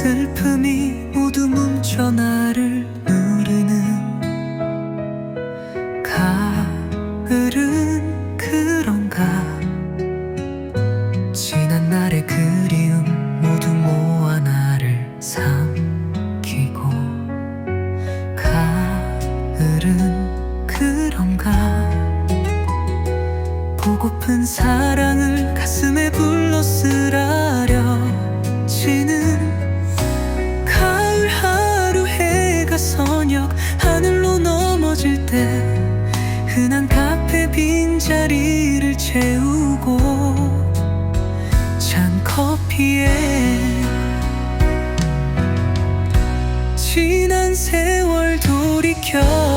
슬픔이 모두 뭉쳐 나를 누르는 가을은 그런가? 지난 날의 그리움 모두 모아 나를 삼키고 가을은 그런가? 보고픈 사랑을 가슴에 불러 쓰라. 않기에 지난 세월 돌이켜